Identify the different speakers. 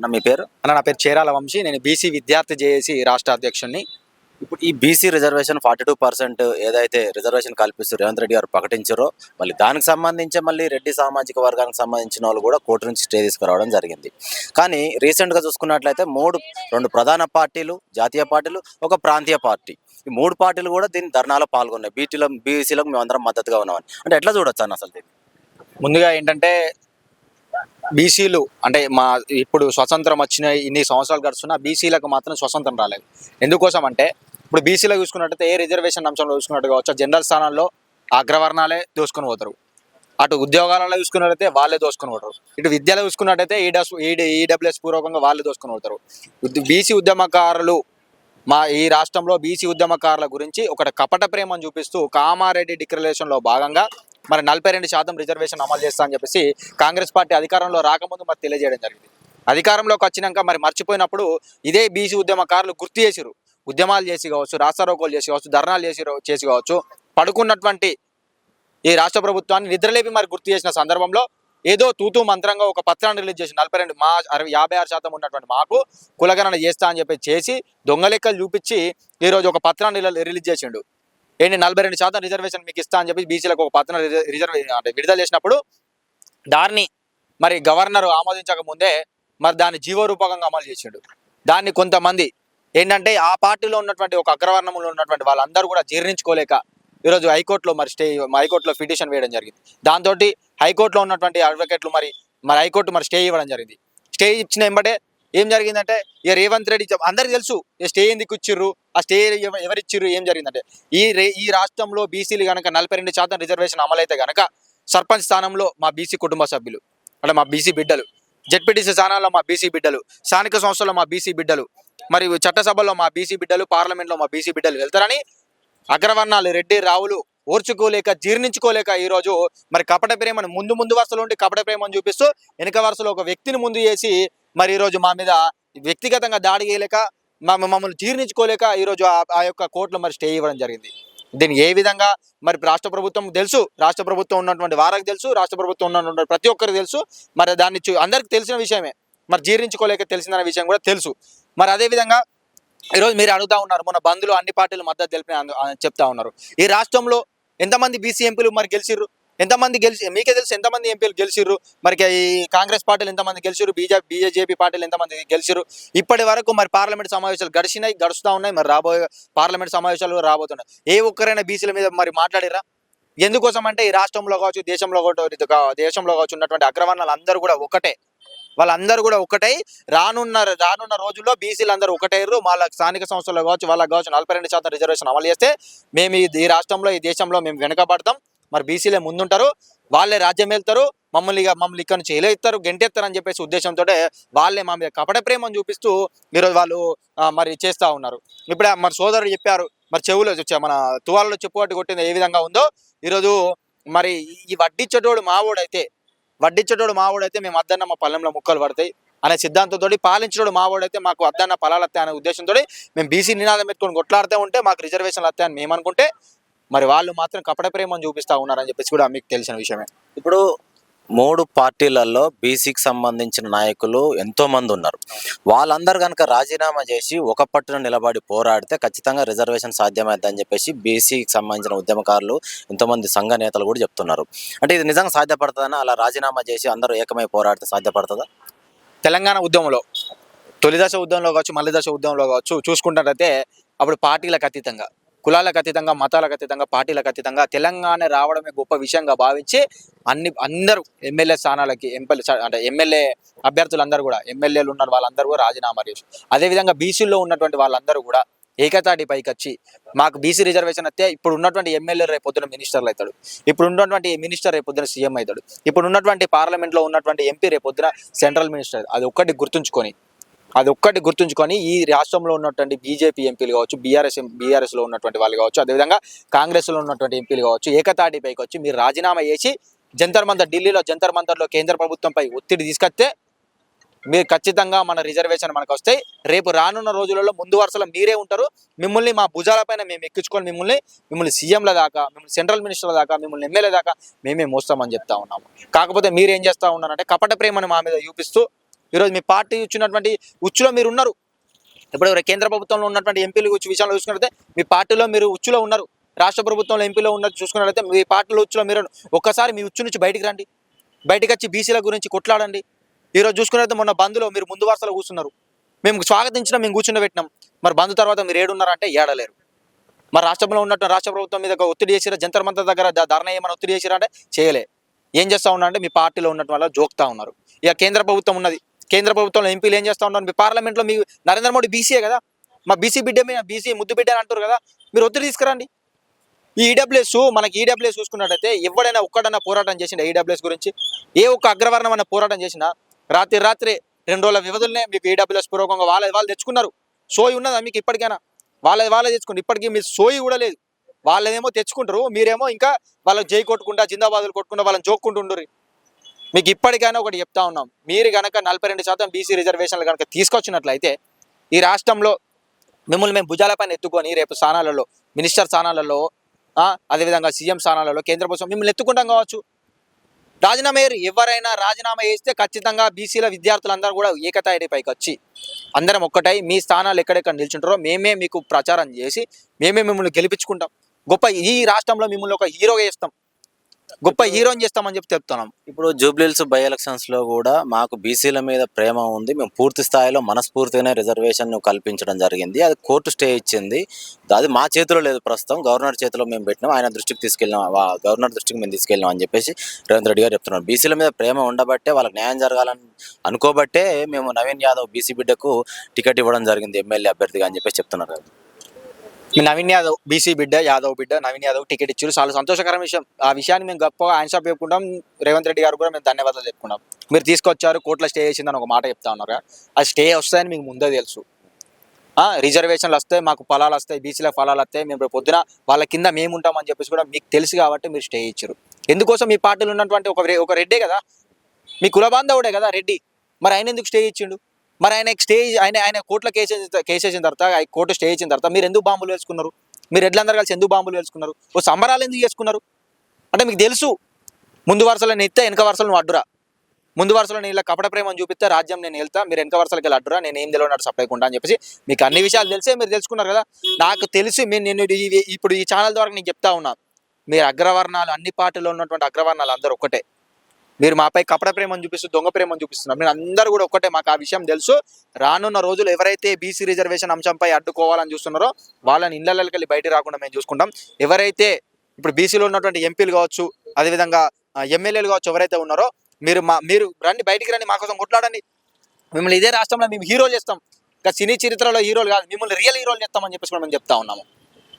Speaker 1: నా మీ పేరు?
Speaker 2: అన్న నా పేరు చేరాల వంశీ. నేను బీసీ విద్యార్థి జేఏసీ రాష్ట్ర అధ్యక్షుడిని
Speaker 1: ఇప్పుడు ఈ BC reservation forty two percent ఏదైతే రిజర్వేషన్ కల్పిస్తూ రేవంత్ రెడ్డి గారు ప్రకటించారో మళ్ళీ దానికి సంబంధించి మళ్ళీ రెడ్డి సామాజిక వర్గానికి సంబంధించిన వాళ్ళు కూడా కోర్టు నుంచి స్టే తీసుకురావడం జరిగింది. కానీ రీసెంట్గా చూసుకున్నట్లయితే మూడు రెండు ప్రధాన పార్టీలు జాతీయ పార్టీలు ఒక ప్రాంతీయ పార్టీ. ఈ మూడు పార్టీలు కూడా దీని ధర్నాలో పాల్గొన్నాయి. బీటీలో బీసీలకు మేమందరం మద్దతుగా ఉన్నామని. అంటే ఎట్లా చూడొచ్చు అన్న అసలు దీన్ని?
Speaker 2: ముందుగా ఏంటంటే బీసీలు అంటే మా ఇప్పుడు స్వతంత్రం వచ్చిన ఇన్ని సంవత్సరాలు గడుస్తున్నా బీసీలకు మాత్రం స్వతంత్రం రాలేదు. ఎందుకోసం అంటే ఇప్పుడు బీసీలో చూసుకున్నట్టయితే ఏ రిజర్వేషన్ అంశంలో చూసుకున్నట్టు కావచ్చు జనరల్ స్థానాల్లో అగ్రవర్ణాలే దోసుకొని పోతారు. అటు ఉద్యోగాలలో చూసుకున్నట్టయితే వాళ్ళే దోసుకొని పోతారు. ఇటు విద్యలో చూసుకున్నట్టయితే ఈడస్ ఈడబ్ల్యూఎస్ పూర్వకంగా వాళ్ళే దోసుకొని పోతారు. బీసీ ఉద్యమకారులు మా ఈ రాష్ట్రంలో బీసీ ఉద్యమకారుల గురించి ఒక కపట ప్రేమను చూపిస్తూ కామారెడ్డి డిక్లరేషన్లో భాగంగా మరి నలభై రెండు శాతం రిజర్వేషన్ అమలు చేస్తా అని చెప్పేసి కాంగ్రెస్ పార్టీ అధికారంలో రాకముందు మరి తెలియజేయడం జరిగింది. అధికారంలోకి వచ్చినాక మరి మర్చిపోయినప్పుడు ఇదే బీసీ ఉద్యమకారులు గుర్తు చేసిరు ఉద్యమాలు చేసి కావచ్చు రాస్తారోకోలు చేసి కావచ్చు ధర్నాలు చేసి చేసి కావచ్చు పడుకున్నటువంటి ఈ రాష్ట్ర ప్రభుత్వాన్ని నిద్రలేపి మరి గుర్తు చేసిన సందర్భంలో ఏదో తూతూ మంత్రంగా ఒక పత్రాన్ని రిలీజ్ చేసి నలభై రెండు మా అరవై యాభై ఆరు శాతం ఉన్నటువంటి మాకు కులగణన చేస్తా అని చెప్పి చేసి దొంగలెక్కలు చూపించి ఈరోజు ఒక పత్రాన్ని రిలీజ్ చేసిండు. ఏంటి నలభై రెండు శాతం రిజర్వేషన్ మీకు ఇస్తా అని చెప్పి బీసీలకు ఒక పత్రం రిజర్వే అంటే విడుదల చేసినప్పుడు దాన్ని మరి గవర్నర్ ఆమోదించక ముందే మరి దాన్ని జీవరూపకంగా అమలు చేసిండు. దాన్ని కొంతమంది ఏంటంటే ఆ పార్టీలో ఉన్నటువంటి ఒక అగ్రవర్ణంలో ఉన్నటువంటి వాళ్ళందరూ కూడా జీర్ణించుకోలేక ఈరోజు హైకోర్టులో మరి స్టే హైకోర్టులో పిటిషన్ వేయడం జరిగింది. దాంతో హైకోర్టులో ఉన్నటువంటి అడ్వకేట్లు మరి మరి హైకోర్టు మరి స్టే ఇవ్వడం జరిగింది. స్టే ఇచ్చిన వెంబడే ఏం జరిగిందంటే ఇక రేవంత్ రెడ్డి అందరికి తెలుసు స్టే ఎందుకు ఇచ్చిర్రు ఆ స్టే ఎవరిచ్చిర్రు ఏం జరిగిందంటే ఈ రే ఈ రాష్ట్రంలో బీసీలు కనుక నలభై రెండు శాతం రిజర్వేషన్ అమలైతే కనుక సర్పంచ్ స్థానంలో మా బీసీ కుటుంబ సభ్యులు అంటే మా బీసీ బిడ్డలు జెడ్పీటీసీ స్థానాల్లో మా బీసీ బిడ్డలు స్థానిక సంస్థల్లో మా బీసీ బిడ్డలు మరియు చట్టసభలో మా బీసీ బిడ్డలు పార్లమెంట్లో మా బీసీ బిడ్డలు వెళ్తారని అగ్రవర్ణాలు రెడ్డి రావులు ఓర్చుకోలేక జీర్ణించుకోలేక ఈరోజు మరి కపట ప్రేమను ముందు ముందు వరుసలో ఉండి కపట ప్రేమను చూపిస్తూ వెనుక వరుసలో ఒక వ్యక్తిని ముందు చేసి మరి ఈరోజు మా మీద వ్యక్తిగతంగా దాడి చేయలేక మా మమ్మల్ని జీర్ణించుకోలేక ఈరోజు ఆ- ఆ యొక్క కోర్టులో మరి స్టే ఇవ్వడం జరిగింది. దీన్ని ఏ విధంగా మరి రాష్ట్ర ప్రభుత్వం తెలుసు రాష్ట్ర ప్రభుత్వం ఉన్నటువంటి వారికి తెలుసు రాష్ట్ర ప్రభుత్వం ఉన్నటువంటి ప్రతి ఒక్కరికి తెలుసు మరి దాన్ని చూ- అందరికీ తెలిసిన విషయమే. మరి జీర్ణించుకోలేక తెలిసిందన్న విషయం కూడా తెలుసు. మరి అదే విధంగా ఈరోజు మీరు అడుగుతా ఉన్నారు మన బంధువులు అన్ని పార్టీలు మద్దతు తెలిపిన చెప్తా ఉన్నారు. ఈ రాష్ట్రంలో ఎంతమంది బీసీ ఎంపీలు మరి గెలిచిర్రు? ఎంతమంది గెలిచి మీకే తెలుసు ఎంతమంది ఎంపీలు గెలిచిర్రు? మరి ఈ కాంగ్రెస్ పార్టీలు ఎంతమంది గెలిచిర్రు? బీజేపీ బీజేపీ పార్టీలు ఎంతమంది గెలిచిర్రు? ఇప్పటి వరకు మరి పార్లమెంట్ సమావేశాలు గడిచినాయి గడుస్తూ ఉన్నాయి. మరి రాబోయే పార్లమెంట్ సమావేశాలు రాబోతున్నాయి. ఏ ఒక్కరైనా బీసీల మీద మరి మాట్లాడిరా ఎందుకోసం అంటే ఈ రాష్ట్రంలో కావచ్చు దేశంలో కావచ్చు దేశంలో కావచ్చు ఉన్నటువంటి అగ్రవర్ణాలు అందరూ కూడా ఒకటే. వాళ్ళందరూ కూడా ఒకటై. రానున్న రానున్న రోజుల్లో బీసీలు అందరూ ఒకటైర్రు వాళ్ళ స్థానిక సంస్థల్లో కావచ్చు వాళ్ళకి కావచ్చు నలభై రెండు శాతం రిజర్వేషన్ అమలు చేస్తే మేము ఈ రాష్ట్రంలో ఈ దేశంలో మేము వెనుకబడతాం. మరి బీసీలే ముందుంటారు వాళ్ళే రాజ్యం వెళ్తారు మమ్మల్ని ఇక మమ్మల్ని ఇక్కడ నుంచి ఎలేస్తారు గెంటెత్తారు అని చెప్పేసి ఉద్దేశంతో వాళ్ళే మా మీద కపట ప్రేమను చూపిస్తూ ఈరోజు వాళ్ళు మరి చేస్తూ ఉన్నారు. ఇప్పుడే మరి సోదరుడు చెప్పారు మరి చెవులో మన తువాలలో చెప్పుకోటి కొట్టింది ఏ విధంగా ఉందో. ఈరోజు మరి ఈ వడ్డిచ్చేటోడు మావోడైతే వడ్డిచ్చేటోడు మావోడైతే మేము అద్దన్న మా పల్లెంలో ముక్కలు పడతాయి అనే సిద్ధాంతంతో పాలించడం మావోడైతే మాకు అద్దన్న పలాలు వస్తాయి అనే ఉద్దేశంతో మేము బీసీ నినాదం ఎత్తుకొని కొట్లాడుతూ ఉంటే మాకు రిజర్వేషన్లు వస్తాయని మేము అనుకుంటే మరి వాళ్ళు మాత్రం కపట ప్రేమను చూపిస్తా ఉన్నారని చెప్పేసి కూడా మీకు తెలిసిన విషయమే.
Speaker 1: ఇప్పుడు మూడు పార్టీలలో బీసీకి సంబంధించిన నాయకులు ఎంతో మంది ఉన్నారు. వాళ్ళందరూ కనుక రాజీనామా చేసి ఒక పట్టున నిలబడి పోరాడితే ఖచ్చితంగా రిజర్వేషన్ సాధ్యమైందని చెప్పేసి బీసీకి సంబంధించిన ఉద్యమకారులు ఎంతోమంది సంఘ నేతలు కూడా చెప్తున్నారు. అంటే ఇది నిజంగా సాధ్యపడుతుందని అలా రాజీనామా చేసి అందరూ ఏకమై పోరాడితే సాధ్యపడుతుందా?
Speaker 2: తెలంగాణ ఉద్యమంలో తొలి దశ ఉద్యమంలో కావచ్చు మళ్ళీ దశ ఉద్యమంలో కావచ్చు చూసుకుంటారైతే అప్పుడు పార్టీలకు అతీతంగా కులాలకు అతీతంగా మతాలకు అతీతంగా పార్టీలకు అతీతంగా తెలంగాణ రావడమే గొప్ప విషయంగా భావించి అన్ని అందరూ ఎమ్మెల్యే స్థానాలకి ఎంపీ అంటే ఎమ్మెల్యే అభ్యర్థులందరూ కూడా ఎమ్మెల్యేలు ఉన్న వాళ్ళందరూ కూడా రాజీనామా చేశారు అదేవిధంగా బీసీల్లో ఉన్నటువంటి వాళ్ళందరూ కూడా ఏకతాటి పైకి వచ్చి మాకు బీసీ రిజర్వేషన్ వస్తే ఇప్పుడు ఉన్నటువంటి ఎమ్మెల్యే రేపు పొద్దున మినిస్టర్లు అవుతాడు. ఇప్పుడు ఉన్నటువంటి మినిస్టర్ రేపు పొద్దున సీఎం అవుతాడు. ఇప్పుడు ఉన్నటువంటి పార్లమెంట్లో ఉన్నటువంటి ఎంపీ రేపు పొద్దున సెంట్రల్ మినిస్టర్ అది ఒక్కటి గుర్తుంచుకొని అది ఒక్కటి గుర్తుంచుకొని ఈ రాష్ట్రంలో ఉన్నటువంటి బీజేపీ ఎంపీలు కావచ్చు బీఆర్ఎస్ బీఆర్ఎస్లో ఉన్నటువంటి వాళ్ళు కావచ్చు అదేవిధంగా కాంగ్రెస్లో ఉన్నటువంటి ఎంపీలు కావచ్చు ఏకతాటి పైకి వచ్చి మీరు రాజీనామా చేసి జంతర్ మంతర్ ఢిల్లీలో జంతర్ మంతర్లో కేంద్ర ప్రభుత్వంపై ఒత్తిడి తీసుకొస్తే మీరు ఖచ్చితంగా మన రిజర్వేషన్ మనకు వస్తాయి రేపు రానున్న రోజులలో ముందు వరుసలో మీరే ఉంటారు. మిమ్మల్ని మా భుజాలపైన మేము ఎక్కించుకొని మిమ్మల్ని మిమ్మల్ని సీఎంల దాకా మిమ్మల్ని సెంట్రల్ మినిస్టర్ల దాకా మిమ్మల్ని ఎమ్మెల్యే దాకా మేమే మోస్తామని చెప్తా ఉన్నాము. కాకపోతే మీరు ఏం చేస్తూ ఉన్నారంటే కపట ప్రేమను మా మీద చూపిస్తూ ఈరోజు మీ పార్టీ ఇచ్చినటువంటి ఉచ్చులో మీరు ఉన్నారు. ఇప్పుడు కేంద్ర ప్రభుత్వంలో ఉన్నటువంటి ఎంపీలు గురించి విషయంలో చూసుకున్నట్లయితే మీ పార్టీలో మీరు ఉచ్చులో ఉన్నారు. రాష్ట్ర ప్రభుత్వంలో ఎంపీలో ఉన్నట్టు చూసుకున్నట్లయితే మీ పార్టీలో ఉచ్చులో మీరు ఒక్కసారి మీ ఉచ్చు నుంచి బయటికి రండి. బయటికి వచ్చి బీసీల గురించి కొట్లాడండి. ఈరోజు చూసుకున్నట్లయితే మొన్న బంద్లో మీరు ముందు వరుసలో కూర్చున్నారు. మేము స్వాగతించినా మేము కూర్చుండబెట్టినాం మరి బంద్ తర్వాత మీరు ఏడున్నారంటే ఏడలేరు. మరి రాష్ట్రంలో ఉన్నట్టు రాష్ట్ర ప్రభుత్వం మీద ఒత్తిడి చేసిరా? జంతర్ మంతర్ దగ్గర ధర్నా ఏమైనా ఒత్తిడి చేసిరా అంటే చేయలే. ఏం చేస్తూ ఉన్నా అంటే మీ పార్టీలో ఉన్నట్టు వల్ల జోక్తా ఉన్నారు. ఇక కేంద్ర ప్రభుత్వం ఉన్నది. కేంద్ర ప్రభుత్వంలో ఎంపీలు ఏం చేస్తా ఉన్నారు మీ పార్లమెంట్లో మీ నరేంద్ర మోడీ బీసీఏ కదా? మా బీసీ బిడ్డ మీద బీసీ ముద్దు బిడ్డ అని అంటారు కదా? మీరు ఒత్తిడి తీసుకురండి. ఈ ఈడబ్ల్యూఎస్ మనకి ఈడబ్ల్యూఎస్ చూసుకున్నట్టయితే ఎవడైనా ఒక్కడైనా పోరాటం చేసిన ఈడబ్ల్యూఎస్ గురించి? ఏ ఒక్క అగ్రవర్ణం అన్న పోరాటం చేసినా రాత్రి రాత్రి రెండు రోజుల వ్యవధులనే మీకు ఈడబ్ల్యూఎస్ పూర్వకంగా వాళ్ళ వాళ్ళు తెచ్చుకున్నారు. సోయి ఉన్నదా మీకు ఇప్పటికైనా? వాళ్ళది వాళ్ళే తెచ్చుకున్నారు ఇప్పటికీ మీ సోయి కూడా లేదు. వాళ్ళేమో తెచ్చుకుంటారు. మీరేమో ఇంకా వాళ్ళకి జై కొట్టుకుంటా జిందాబాదులు కొట్టుకుంటా వాళ్ళని జోక్కుంటుండ్రు మీకు ఇప్పటికైనా ఒకటి చెప్తా ఉన్నాం. మీరు కనుక నలభై రెండు శాతం బీసీ రిజర్వేషన్లు కనుక తీసుకొచ్చినట్లయితే ఈ రాష్ట్రంలో మిమ్మల్ని మేము భుజాలపైన ఎత్తుకొని రేపు స్థానాలలో మినిస్టర్ స్థానాలలో అదేవిధంగా సీఎం స్థానాలలో కేంద్ర ప్రభుత్వం మిమ్మల్ని ఎత్తుకుంటాం కావచ్చు. రాజీనామా ఎవరైనా రాజీనామా చేస్తే ఖచ్చితంగా బీసీల విద్యార్థులందరూ కూడా ఏకతాయిడి పైకి వచ్చి అందరం ఒక్కటై మీ స్థానాలు ఎక్కడెక్కడ నిల్చుంటారో మేమే మీకు ప్రచారం చేసి మేమే మిమ్మల్ని గెలిపించుకుంటాం. గొప్ప ఈ రాష్ట్రంలో మిమ్మల్ని ఒక హీరోగా చేస్తాం. గొప్ప హీరోని చేస్తామని చెప్పి చెప్తున్నాం.
Speaker 1: ఇప్పుడు జూబ్లీల్స్ బై ఎలక్షన్స్లో కూడా మాకు బీసీల మీద ప్రేమ ఉంది. మేము పూర్తి స్థాయిలో మనస్ఫూర్తిగానే రిజర్వేషన్ కల్పించడం జరిగింది. అది కోర్టు స్టే ఇచ్చింది. అది మా చేతిలో లేదు ప్రస్తుతం. గవర్నర్ చేతిలో మేము పెట్టినాం. ఆయన దృష్టికి తీసుకెళ్ళినాం. గవర్నర్ దృష్టికి మేము తీసుకెళ్ళినాం అని చెప్పేసి రేవంత్ రెడ్డి గారు చెప్తున్నారు. బీసీల మీద ప్రేమ ఉండబట్టే వాళ్ళకి న్యాయం జరగాలని అనుకోబట్టే మేము నవీన్ యాదవ్ బీసీ బిడ్డకు టికెట్ ఇవ్వడం జరిగింది. ఎమ్మెల్యే అభ్యర్థిగా అని చెప్పేసి చెప్తున్నారు.
Speaker 2: నవీన్ యాదవ్ బీసీ బిడ్డ యాదవ్ బిడ్డ నవీన్ యాదవ్ టికెట్ ఇచ్చారు. చాలా సంతోషకరమైన విషయం. ఆ విషయాన్ని మేము గొప్పగా ఆన్సర్ చెప్పుకుంటాం రేవంత్ రెడ్డి గారు కూడా మేము ధన్యవాదాలు చెప్పుకున్నాం మీరు తీసుకొచ్చారు కోర్టులో స్టే చేసిందని ఒక మాట చెప్తా ఉన్నారు ఆ స్టే వస్తాయని మీకు ముందే తెలుసు. రిజర్వేషన్లు వస్తాయి మాకు ఫలాలు వస్తాయి బీసీల ఫలాలు వస్తాయి. మేము పొద్దున వాళ్ళ కింద మేము ఉంటామని చెప్పేసి కూడా మీకు తెలుసు కాబట్టి మీరు స్టే ఇచ్చారు. ఎందుకోసం మీ పార్టీలో ఉన్నటువంటి ఒక ఒక రెడ్డే కదా? మీ కుల బాంధవుడే కదా రెడ్డి. మరి ఆయన ఎందుకు స్టే ఇచ్చిండు? మరి ఆయన స్టేజ్ ఆయన ఆయన కోర్టులో కేసు కేసు వేసిన తర్వాత కోర్టు స్టే చేసిన తర్వాత మీరు ఎందుకు బాంబులు వేసుకున్నారు? మీరు ఎడ్లందరూ కలిసి ఎందుకు బాంబులు వేసుకున్నారు? ఓ సంబరాలు ఎందుకు చేసుకున్నారు? అంటే మీకు తెలుసు ముందు వరుసలో నేను వెనక వరుసలో నువ్వు అడ్డురా. ముందు వరుసలో నేను ఇలా కపట ప్రేమను చూపిస్తే రాజ్యం నేను వెళ్తా మీరు వెనక వరుసలకి వెళ్ళి అడ్డురా నేను ఏం తెలియనాడు సప్లై అని చెప్పేసి మీకు అన్ని విషయాలు తెలిసే మీరు తెలుసుకున్నారు కదా. నాకు తెలిసి మీరు నేను ఇప్పుడు ఈ ఛానల్ ద్వారా నేను చెప్తా ఉన్నా. మీరు అగ్రవర్ణాలు అన్ని పార్టీలో ఉన్నటువంటి అగ్రవర్ణాలు అందరూ ఒకటే మీరు మాపై కపట ప్రేమను చూపిస్తూ దొంగ ప్రేమను చూపిస్తున్నారు. మీరు అందరూ కూడా ఒక్కటే మాకు ఆ విషయం తెలుసు. రానున్న రోజులు ఎవరైతే బీసీ రిజర్వేషన్ అంశంపై అడ్డుకోవాలని చూస్తున్నారో వాళ్ళని ఇళ్ళకి వెళ్ళి బయట రాకుండా మేము చూసుకుంటాం. ఎవరైతే ఇప్పుడు బీసీలో ఉన్నటువంటి ఎంపీలు కావచ్చు అదేవిధంగా ఎమ్మెల్యేలు కావచ్చు ఎవరైతే ఉన్నారో మీరు మా మీరు రండి బయటికి రండి మా కోసం కొట్లాడండి. మిమ్మల్ని ఇదే రాష్ట్రంలో మేము హీరోలు చేస్తాం. ఇంకా సినీ చరిత్రలో హీరోలు కాదు మిమ్మల్ని రియల్ హీరోలు చేస్తామని చెప్పేసి కూడా మేము చెప్తా ఉన్నాము.